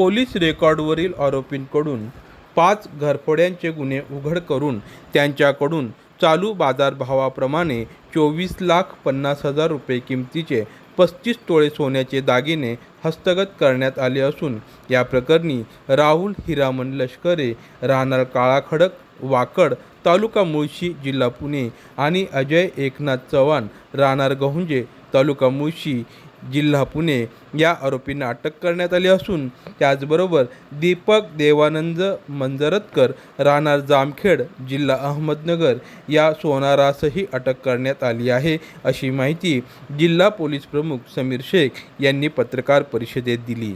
Police रेकॉर्डवरील आरोपींकडून पाच घरफोड्यांचे गुन्हे उघड करून त्यांच्याकडून चालू बाजारभावाप्रमाणे चोवीस लाख पन्नास हजार रुपये किमतीचे पस्तीस तोळे सोन्याचे दागिने हस्तगत करण्यात आले असून या प्रकरणी राहुल हिरामन लष्करे राहणार काळाखडक वाकड तालुका मुळशी जिल्हा पुणे आणि अजय एकनाथ चव्हाण राहणार गहुंजे तालुका मुळशी जिल्हा पुणे या आरोपींना अटक करण्यात आली असून त्याचबरोबर दीपक देवानंद मंजरतकर राहणार जामखेड जिल्हा अहमदनगर या सोनारासही अटक करण्यात आली आहे अशी माहिती जिल्हा पोलीस प्रमुख समीर शेख यांनी पत्रकार परिषदेत दिली.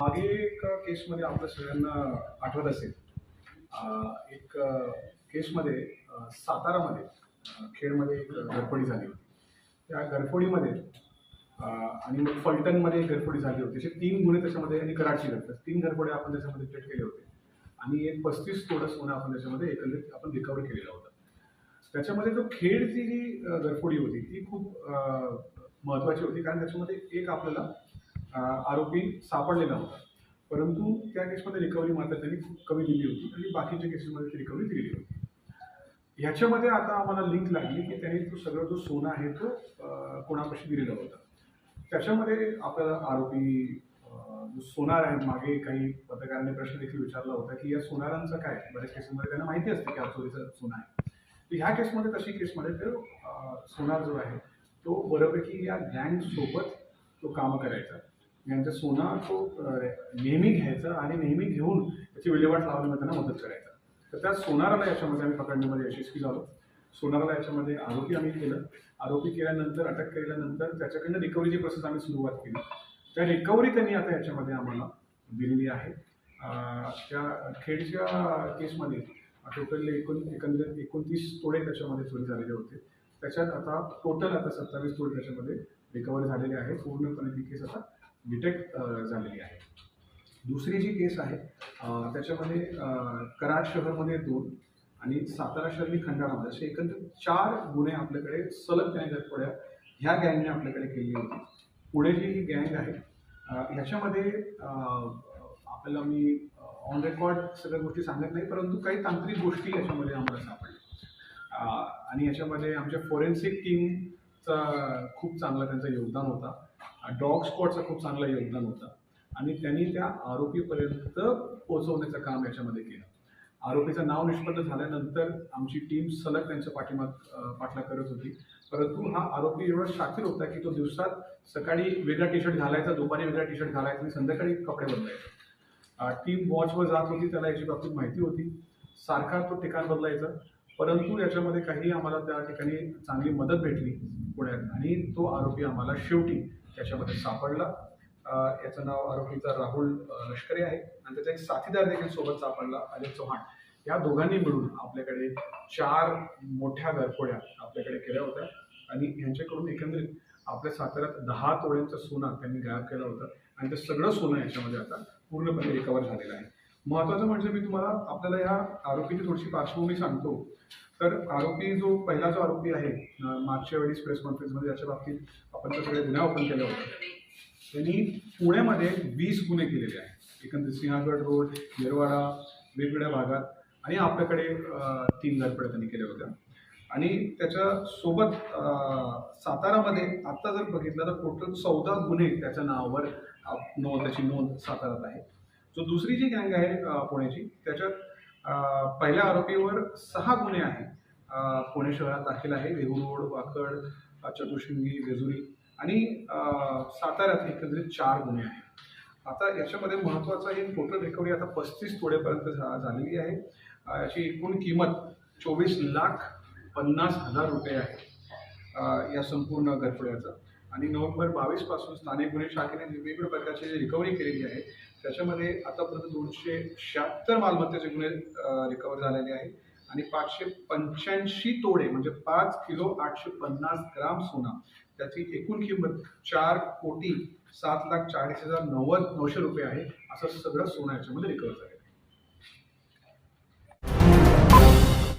मागे एक केसमध्ये आपल्या सगळ्यांना आठवत असेल. एक केसमध्ये सातारामध्ये अं, खेडमध्ये एक घरफोडी झाली होती. त्या घरफोडीमध्ये आणि मग फलटणमध्ये घरफोडी झाली होती. असे तीन गुन्हे त्याच्यामध्ये आणि कराडची घरफोड तीन घरफोडे आपण त्याच्यामध्ये थेट केले होते. आणि एक पस्तीस तोडं सोनं आपण त्याच्यामध्ये एकंदरीत आपण रिकवर केलेला होता. त्याच्यामध्ये जो खेडची जी घरफोडी होती ती खूप महत्वाची महत्त्वाची होती. कारण त्याच्यामध्ये एक आपल्याला आरोपी सापडलेला होता. परंतु त्या केसमध्ये रिकव्हरी मात्र त्यांनी खूप कमी दिली होती. आणि बाकीच्या केसेसमध्ये ती रिकव्हरी दिली होती. ह्याच्यामध्ये आता आम्हाला लिंक लागली की त्यांनी तो सगळं जो सोना आहे तो कोणापाशी दिलेला होता. त्याच्यामध्ये आपल्याला आरोपी जो सोनार आहे मागे काही पत्रकारांनी प्रश्न देखील विचारला होता की या सोनारांचं काय? बऱ्याच केसमध्ये त्यांना माहिती असते की हा चोरीचा सोना आहे. तर ह्या केसमध्ये तशी केसमध्ये तो सोनार जो आहे तो बऱ्यापैकी या गँग सोबत तो कामं करायचा. म्हणजे यांचा सोना तो नेहमी घ्यायचा आणि नेहमी घेऊन त्याची विल्हेवाट लावण्यामध्ये त्यांना मदत करायचा. तर त्या सोनाराला याच्यामध्ये आम्ही पकडण्यामध्ये यशस्वी झालो. सोनाराला याच्यामध्ये आरोपी आम्ही केलं. आरोपी केल्यानंतर अटक केल्यानंतर त्याच्याकडनं रिकव्हरीची प्रोसेस आम्ही सुरुवात केली. त्या रिकव्हरी त्यांनी आता याच्यामध्ये आम्हाला दिलेली आहे. त्या खेडच्या केसमध्ये टोटल एकूण एकंदरीत एकोणतीस तोडे त्याच्यामध्ये चोरी झालेले होते. त्याच्यात आता टोटल आता सत्तावीस तोडे त्याच्यामध्ये रिकवर झालेले आहे. पूर्णपणे ती केस आता डिटेक्ट झालेली आहे. दुसरी जी केस आहे त्याच्यामध्ये कराड शहरमध्ये दोन आणि सातारा शहरी खंडाळामध्ये असे एकंदरीत चार गुन्हे आपल्याकडे सलग गँग पुढ्या ह्या गँगने आपल्याकडे केली होती. पुढे जी ही गँग आहे ह्याच्यामध्ये आपल्याला मी ऑन रेकॉर्ड सगळ्या गोष्टी सांगत नाही परंतु काही तांत्रिक गोष्टी याच्यामध्ये आम्हाला सापडल्या. आणि याच्यामध्ये आमच्या फोरेन्सिक टीमचा खूप चांगला त्यांचं योगदान होता. डॉग स्क्वॉडचं खूप चांगलं योगदान होतं. आणि त्यांनी त्या आरोपीपर्यंत पोहोचवण्याचं काम याच्यामध्ये केलं. आरोपीचं नाव निष्पन्न झाल्यानंतर आमची टीम सलग त्यांच्या पाठीमाग पाठला पाठलाग करत होती. परंतु हा आरोपी एवढा शाखीर होता की तो दिवसात सकाळी वेगळा टी शर्ट घालायचा दुपारी वेगळा टी शर्ट घालायचा आणि संध्याकाळी कपडे बदलायचे. टीम वॉचवर जात होती त्याला याची बाबतीत माहिती होती. सारखा तो ठिकाण बदलायचा. परंतु याच्यामध्ये काही आम्हाला त्या ठिकाणी चांगली मदत भेटली पुण्यात आणि तो आरोपी आम्हाला शेवटी त्याच्यामध्ये सापडला. याचं नाव आरोपीचा राहुल लष्करे आहे. आणि त्याचा एक साथीदार देखील सोबत सापडला अजय चव्हाण या दोघांनी मिळून आपल्याकडे चार मोठ्या घरफोड्या आपल्याकडे केल्या होत्या. आणि ह्यांच्याकडून एकंदरीत आपल्या साताऱ्यात दहा तोळ्यांचं सोनं त्यांनी गायब केलं होतं. आणि ते सगळं सोनं याच्यामध्ये आता पूर्णपणे रिकवर झालेलं आहे. महत्त्वाचं म्हणजे मी तुम्हाला आपल्याला या आरोपीची थोडीशी पार्श्वभूमी सांगतो. तर आरोपी जो पहिला जो आरोपी आहे मागच्या वेळेस प्रेस कॉन्फरन्समध्ये याच्या बाबतीत आपण सगळे गुन्हा ओपन केले होते. त्यांनी पुण्यामध्ये वीस गुन्हे केलेले आहेत. एकंदरीत सिंहगड रोड येरवाडा वेगवेगळ्या भागात. आणि आपल्याकडे तीन घरफड्या त्यांनी केल्या होत्या. आणि त्याच्यासोबत सातारामध्ये आत्ता जर बघितलं तर टोटल चौदा गुन्हे त्याच्या नावावर नोंद त्याची नोंद साताऱ्यात आहे. जो दुसरी जी गँग आहे पुण्याची त्याच्यात पहिल्या आरोपीवर सहा गुन्हे आहेत. पुणे शहरात दाखल आहे. वेहू रोड वाकड चतुर्शिंगी वेजुरी आणि साताऱ्यात एकंदरीत चार गुन्हे आहेत. आता याच्यामध्ये महत्त्वाचं हे टोटल रिकव्हरी आता पस्तीस तोडेपर्यंत झा- झालेली आहे. याची एकूण किंमत चोवीस लाख पन्नास हजार रुपये आहे. या संपूर्ण गरफड्याचं आणि नोव्हेंबर बावीसपासून स्थानिक गुन्हे शाखेने वेगवेगळ्या प्रकारची जी रिकव्हरी केलेली आहे त्याच्यामध्ये आतापर्यंत दोनशे शहात्तर मालमत्तेचे गुन्हे रिकवर झालेले आहे आणि पाचशे पंच्याऐंशी तोडे म्हणजे पाच किलो आठशे पन्नास ग्राम सोना. त्याची एकूण किंमत चार कोटी सात लाख चाळीस हजार नव्वद नऊशे रुपये आहे. असं सगळं सोनं याच्यामध्ये रिकवर झालं